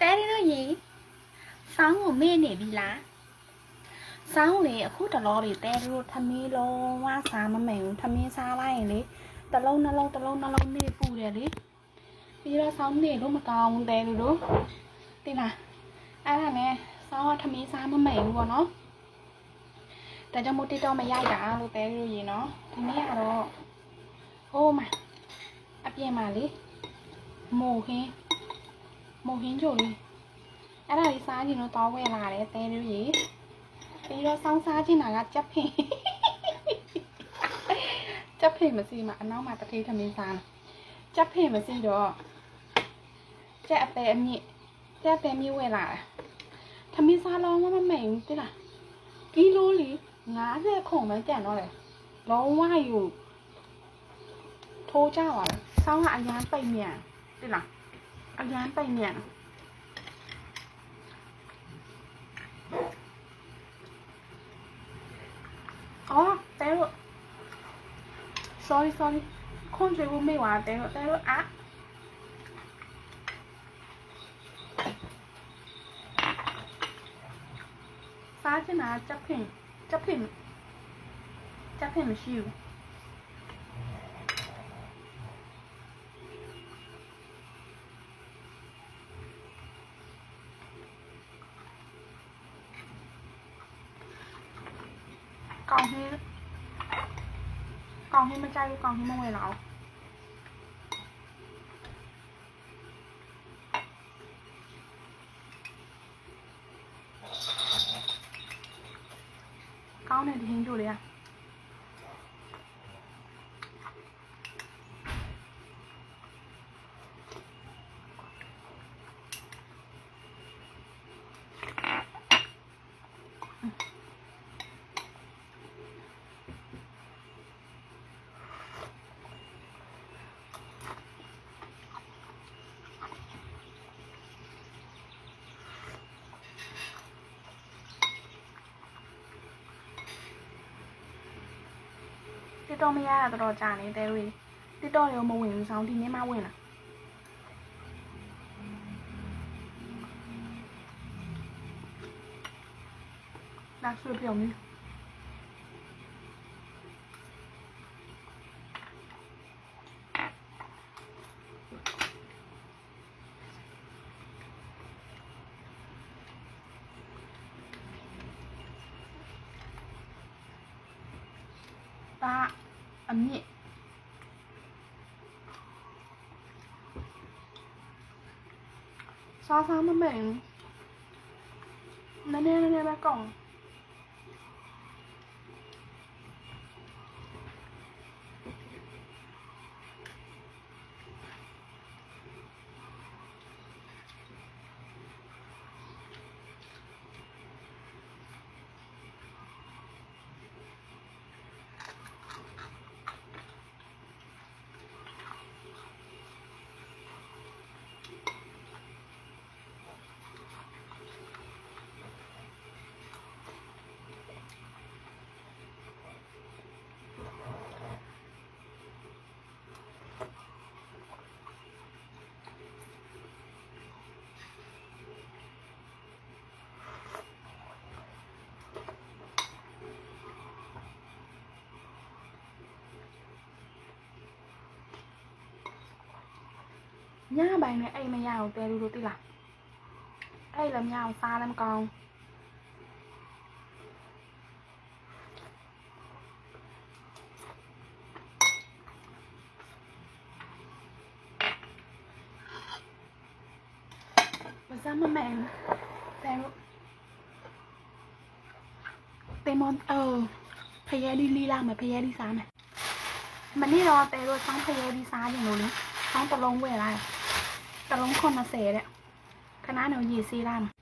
တဲရီတို့ရေစောင်းကိုမေ့နေပြီလားစောင်းလေအခုတလောတွေတဲရီတို့ထမင်းလုံးဝစားမမိန်ဘူးထမင်းစားလိုက်ရင်လေတစ်လုံးနှလုံးတစ်လုံးနှလုံးနေပူတယ်လေပြီးတော့စောင်းနေလို့မကောင်းဘူးတဲရီတို့သိလားအဲ့ဒါနဲ့စောင်းကထမင်းစားမမိန်ဘူးပေါ့နော်ဒါကြောင့်မို့တိတော့မရိုက်တာလို့တဲရီတို့ရေနော်ဒီနေ့ကတော့ဟိုးမှာအပြင်မှာလေမိုးခင်း မုံဟင်းချိုလေးအဲ့ဒါလေးစားကြည့်တော့တောင်းဝဲလာတယ်တဲလေးရေပြီးတော့စောင်းစားချင်တာကကြက်ဖင်ကြက်ဖင်မစီမှာအနောက်မှာတထေးသမင်းစားကြက်ဖင်မစီတော့ကြက်အသေးအမြင့်ကြက်အသေးမြင့်ဝဲလာတာသမင်းစားလုံးဝမမိန်ဘူးတိလားကီလိုလီ90ခုံပဲကြံတော့တယ်လုံးဝယူထိုးကြပါလေစောင်းကအရန်ပိတ်မြန်တိလား အရန်ပိတ်မြန်အော်တဲလို့ sorry sorry ခွန်ကြွေးဖို့မေ့ပါတဲလို့တဲလို့อ่ะစားချင်တာချက်ဖင်ချက်ဖင်ချက်ဖင်မရှိဘူး còn hết còn hết mà chay còn hết mông này lão ก้าวเนี่ยทิ้งอยู่เลยอะ တစ်တော့မရတာတော်တော်ကြာနေတဲရီတစ်တော့ရောမဝင်ဘူးဆောင်းဒီနေ့မှဝင်လာဒါဆွေပြောင်းနေ อันนี้ซอสซ้ำมาแบ่งนั่นแน่นั่นแน่แม่กล่อง ย่าใบเนี้ยไอ้ไม่ยาวแต่ดูดูติละ่ไอ้ลำยาวซาลำกองมันซ้ำมาแมนแต่เตมอนเออพยาดีลีลาเหมือนพยาดีซ้าไหมมันนี่รอแต่รถซ้องพยาดีซ้าอย่างหนูนะซ้องตกลงเวลา တလုံး80တဲ့ခဏတော့ရေစေးလာမှာ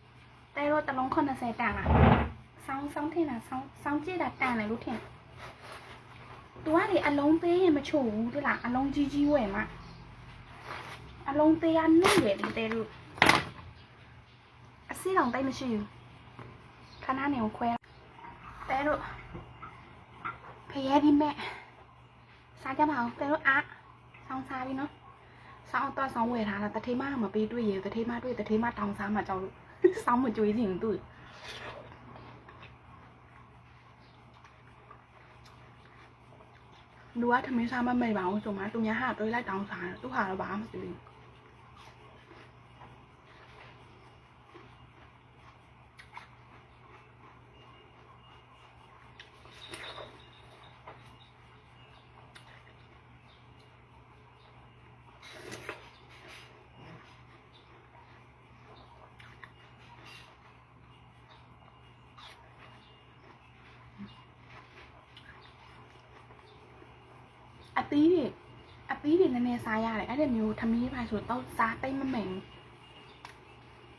တဲတော့တလုံး80တန်လားစောင်းစောင်းထင်တာစောင်းစောင်းကြည့်တာတန်တယ်လို့ထင်သူကလေအလုံးသေးရင်မချို့ဘူးတိလားအလုံးကြီးကြီးဝယ်မှာအလုံးသေးရနှိမ့်တယ်ဒီတဲလို့အစီတောင်တိတ်မရှိဘူးခဏနေကိုခွဲတဲလို့ဖရဲဒီမဲ့စားကြပါအောင်တဲလို့အားဆောင်းစားပြီနော် စောင်းတော့စောင်းဝယ်ထားတာတထေးမကမပေးတွေ့ရတထေးမတွေ့တထေးမတောင်းစားမှကြောက်လို့စောင်းမကြွေးချင်သူလူကထမင်းစားမမိတ်ပါဘူးဆိုမှသူများဟာတွေးလိုက်တောင်းစားတယ်သူဟာတော့ဘာမှမသိဘူး အသီးတွေအသီးတွေနည်းနည်းစားရတယ်အဲ့ဒါမျိုးထမင်းပါဆိုတော့စားတိတ်မမိန်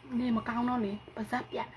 ဘူးနေမကောင်းတော့လေပါဇက်ပြတ်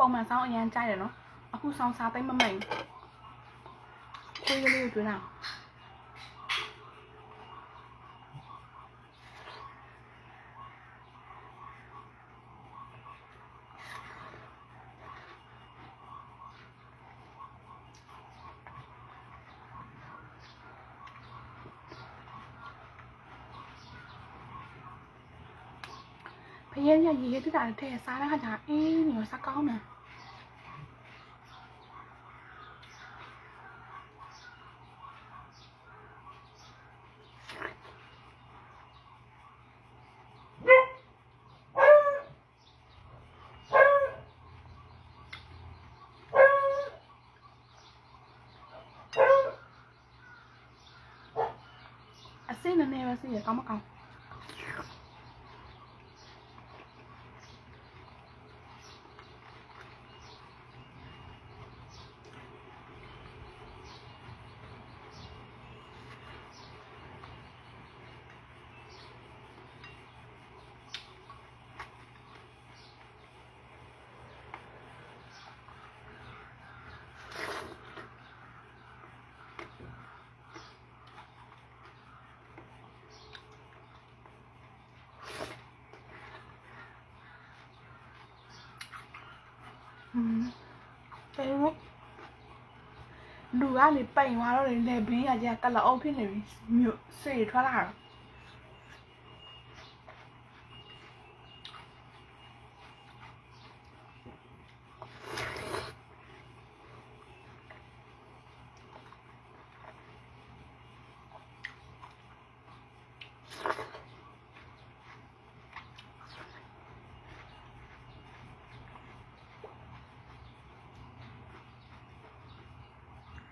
ပုံမှန်စောင်းအရန်ကြိုက်တယ်နော်အခုစောင်းစားတိတ်မမိန်ခွေးကလေးကိုတွေ့တာဖရဲရရေရတူတာတဲ့စားတဲ့ခါကျအေးနေတော့စားကောင်းတယ် 西奈瓦西，我怎么搞？ ပဲစီးရကောင်းမကောင်းဟွန်းအဲလိုလူကနေပိန်သွားတော့လေလေဘင်းရကြီးကကလအုပ်ဖြစ်နေပြီမြို့စေထွက်လာတော့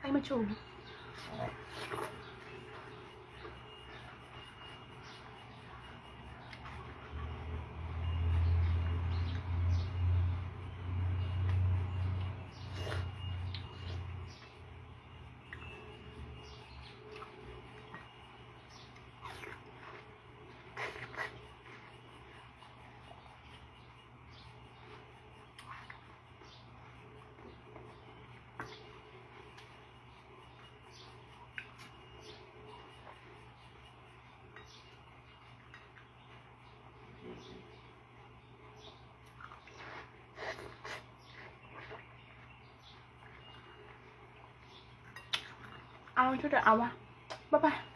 Ai, Matilde. 啊就这样吧拜拜。